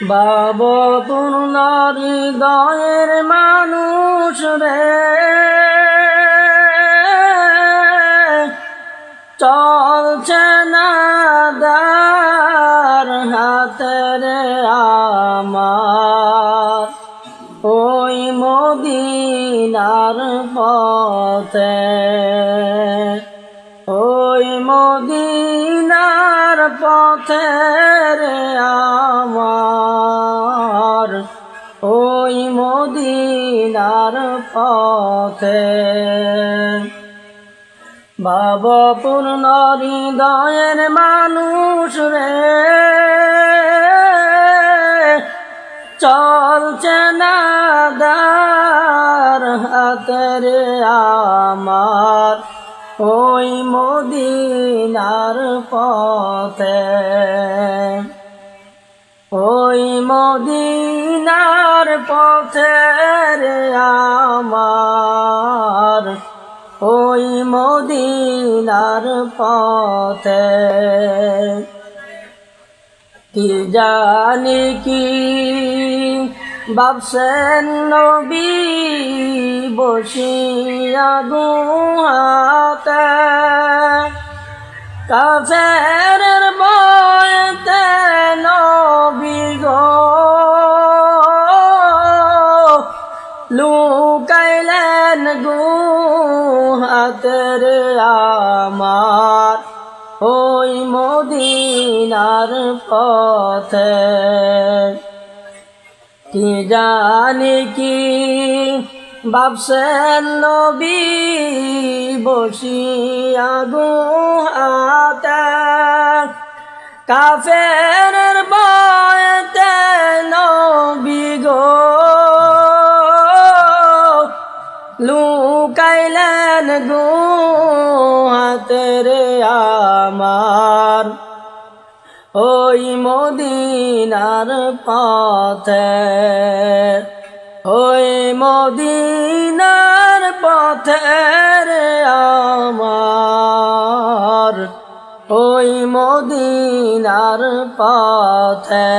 বাবা পূর্ণার হৃদয়ের মানুষ রে। চলছে না দার হাতে রে আমার। ওই মদিনার পথে, ওই মদিনার পথে রে পথে ভাব পূর্ণ হৃদয়ের মানুষ রে। চলছে না দার হাতের আমার। ওই মদিনার পথে। ওই মদিনার পথে রে আমার ওই মদিনার পথে। কি জানি কি বাবসেন নবী বসিয়া দুহাতে? কাফের লুকাইলেন গুহাতের আমার ওই মদিনার পথে কি জানি কি বাবসেন নবী বসিয়া গুহাতে কাফের বয়তে লুকাইলেন গুহাতের আমার ওই মদিনার পথে ওই মদিনার পথে রে আমার ওই মদিনার পথে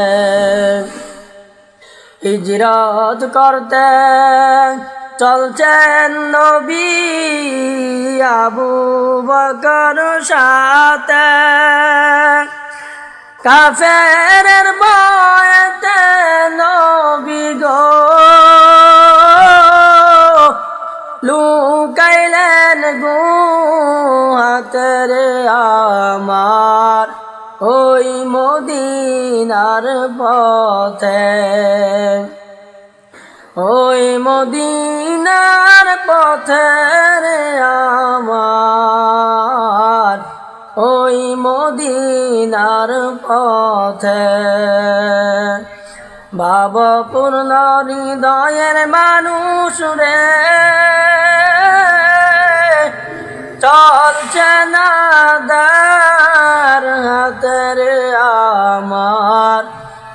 হিজরত করতে চলছেন নবী আবু বকর সাথে। কাফের বয়তে নবী গো, লুকাইলেন গুহাতের আমার ওই মদিনার পথে। ওই মদিনার পথে রে আমার, ওই মদিনার পথে। ভাব পূর্ণ হৃদয়ের মানুষ রে, চলছে না দার হাতের